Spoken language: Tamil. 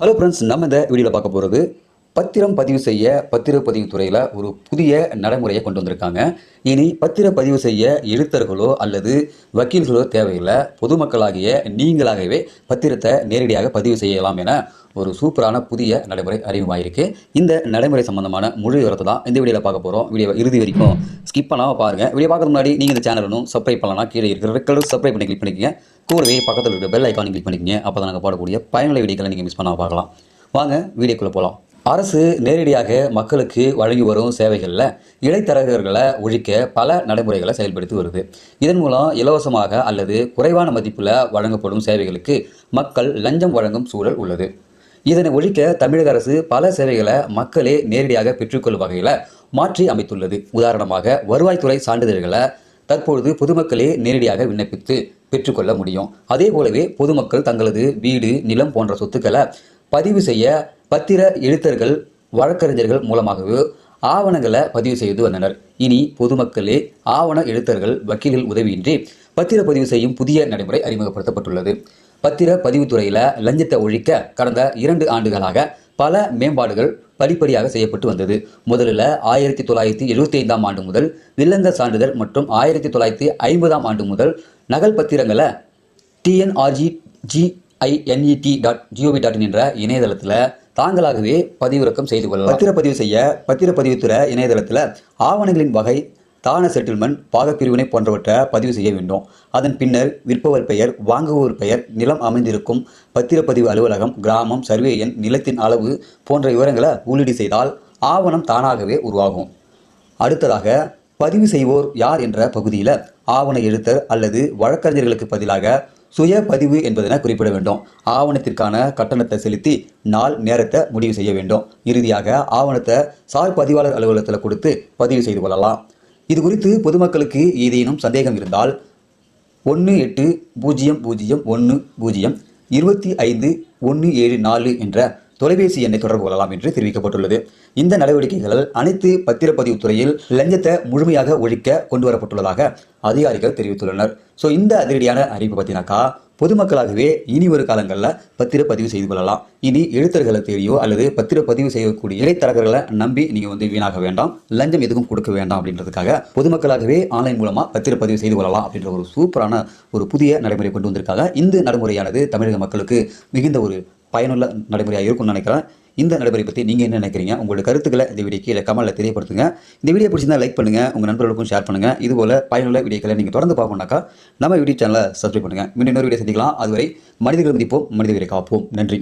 ஹலோ ஃப்ரெண்ட்ஸ் நம்ம இந்த வீடியோவில் பார்க்க போகிறது பத்திரம் பதிவு செய்ய பத்திரப்பதிவு துறையில் ஒரு புதிய நடைமுறையை கொண்டு வந்திருக்காங்க. இனி பத்திரப்பதிவு செய்ய எழுத்தர்களோ அல்லது வக்கீல்களோ தேவையில்லை. பொதுமக்களாகிய நீங்களாகவே பத்திரத்தை நேரடியாக பதிவு செய்யலாம் என ஒரு சூப்பரான புதிய நடைமுறை அறிமுகமாயிருக்கு. இந்த நடைமுறை சம்பந்தமான முழு விவரத்தை தான் இந்த வீடியோவில் பார்க்க போகிறோம் வீடியோ இறுதி வரைக்கும் ஸ்கிப் பண்ணாமல் பாருங்கள் வீடியோ பார்க்கறது முன்னாடி நீங்கள் இந்த சேனலும் சப்ஸ்கிரைப் பண்ணலாம் கீழே இருக்கிற ரெட் கலர் சப்ஸ்கிரைப் பண்ணி கிளிக் பண்ணிக்கங்க. கூடவே பக்கத்தில் இருக்கிற பெல் ஐக்கானை கிளிக் பண்ணிக்கங்க. அப்போ தான் நாங்கள் போடக்கூடிய பயனுள்ள வீடியோக்களை நீங்கள் மிஸ் பண்ணாமல் பார்க்கலாம். வாங்க வீடியோக்குள்ளே போகலாம் அரசு நேரடியாக மக்களுக்கு வழங்கி வரும் சேவைகளில் இடைத்தரகர்களை ஒழிக்க பல நடைமுறைகளை செயல்படுத்தி வருது. இதன் மூலம் இலவசமாக அல்லது குறைவான மதிப்பில் வழங்கப்படும் சேவைகளுக்கு மக்கள் லஞ்சம் வழங்கும் சூழல் உள்ளது. இதனை ஒழிக்க தமிழக அரசு பல சேவைகளை மக்களே நேரடியாக பெற்றுக்கொள்ளும் வகையில் மாற்றி அமைத்துள்ளது. உதாரணமாக வருவாய்த்துறை சான்றிதழ்களை தற்பொழுது பொதுமக்களே நேரடியாக விண்ணப்பித்து பெற்றுக்கொள்ள முடியும். அதே போலவே பொதுமக்கள் தங்களது வீடு நிலம் போன்ற சொத்துக்களை பதிவு செய்ய பத்திர எழுத்தர்கள் வழக்கறிஞர்கள் மூலமாகவே ஆவணங்களை பதிவு செய்து வந்தனர். இனி பொதுமக்களே ஆவண எழுத்தர்கள் வக்கீல்கள் உதவியின்றி பத்திர பதிவு செய்யும் புதிய நடைமுறை அறிமுகப்படுத்தப்பட்டுள்ளது. பத்திர பதிவுத்துறையில் லஞ்சத்தை ஒழிக்க கடந்த இரண்டு ஆண்டுகளாக பல மேம்பாடுகள் படிப்படியாக செய்யப்பட்டு வந்தது. முதலில் ஆயிரத்தி தொள்ளாயிரத்தி எழுபத்தி ஐந்தாம் ஆண்டு முதல் வில்லங்க சான்றிதழ் மற்றும் ஆயிரத்தி தொள்ளாயிரத்தி ஐம்பதாம் ஆண்டு முதல் நகல் பத்திரங்களை TNRG GINET dot GOV dot என்ற இணையதளத்தில் தாங்களாகவே பதிவிறக்கம் செய்து கொள்ளலாம். பத்திரப்பதிவு செய்ய பத்திரப்பதிவுத்துறை இணையதளத்தில் ஆவணங்களின் வகை தான செட்டில்மெண்ட் பாகப்பிரிவினை போன்றவற்றை பதிவு செய்ய வேண்டும். அதன் பின்னர் விற்பவர் பெயர் வாங்குவோர் பெயர் நிலம் அமைந்திருக்கும் பத்திரப்பதிவு அலுவலகம் கிராமம் சர்வே எண் நிலத்தின் அளவு போன்ற விவரங்களை உள்ளீடு செய்தால் ஆவணம் தானாகவே உருவாகும். அடுத்ததாக பதிவு செய்வோர் யார் என்ற பகுதியில் ஆவண எழுத்தர் அல்லது வழக்கறிஞர்களுக்கு பதிலாக சுய பதிவு என்பதென குறிப்பிட வேண்டும். ஆவணத்திற்கான கட்டணத்தை செலுத்தி நாள் நேரத்தை முடிவு செய்ய வேண்டும். இறுதியாக ஆவணத்தை சார் பதிவாளர் அலுவலகத்தில் கொடுத்து பதிவு செய்து கொள்ளலாம். இது குறித்து பொதுமக்களுக்கு ஏதேனும் சந்தேகம் இருந்தால் ஒன்று எட்டு பூஜ்ஜியம் பூஜ்ஜியம் ஒன்று பூஜ்ஜியம் இருபத்தி ஐந்து ஒன்று ஏழு நாலு என்ற தொலைபேசி எண்ணை தொடர்பு கொள்ளலாம் என்று தெரிவிக்கப்பட்டுள்ளது. இந்த நடவடிக்கைகள் அனைத்து பத்திரப்பதிவு துறையில் லஞ்சத்தை முழுமையாக ஒழிக்க கொண்டு வரப்பட்டுள்ளதாக அதிகாரிகள் தெரிவித்துள்ளனர். ஸோ இந்த அதிரடியான அறிவிப்பு பார்த்தீங்கன்னாக்கா பொதுமக்களாகவே இனி ஒரு காலங்களில் பத்திரப்பதிவு செய்து கொள்ளலாம். இனி எழுத்தர்களை தேடியோ அல்லது பத்திரப்பதிவு செய்யக்கூடிய இடைத்தரகர்களை நம்பி நீங்கள் வந்து வீணாக வேண்டாம் லஞ்சம் எதுவும் கொடுக்க வேண்டாம் அப்படின்றதுக்காக பொதுமக்களாகவே ஆன்லைன் மூலமாக பத்திரப்பதிவு செய்து கொள்ளலாம் அப்படின்ற ஒரு சூப்பரான ஒரு புதிய நடைமுறை கொண்டு வந்திருக்காங்க. இந்த நடைமுறையானது தமிழக மக்களுக்கு மிகுந்த ஒரு பயனுள்ள நடைமுறையாக இருக்கும்னு நினைக்கிறேன். இந்த நடைமுறை பற்றி நீங்கள் என்ன நினைக்கிறீங்க? உங்களோட கருத்துக்களை இந்த வீடியோ கீழே கமலில் தெரியப்படுத்துங்க. இந்த வீடியோ பிடிச்சிருந்தா லைக் பண்ணுங்கள் உங்கள் நண்பர்களுக்கும் ஷேர் பண்ணுங்கள் இதுபோல் பயனுள்ள வீடியோக்களை நீங்கள் தொடர்ந்து பார்க்கணுனாக்கா நம்ம யூடியூப் சேனலை சப்ஸ்கிரைப் பண்ணுங்கள் மீண்டும் இன்னொரு வீடியோ சந்திக்கலாம். அதுவரை மனிதர்கள் மதிப்போம் மனிதர்களை காப்போம். நன்றி.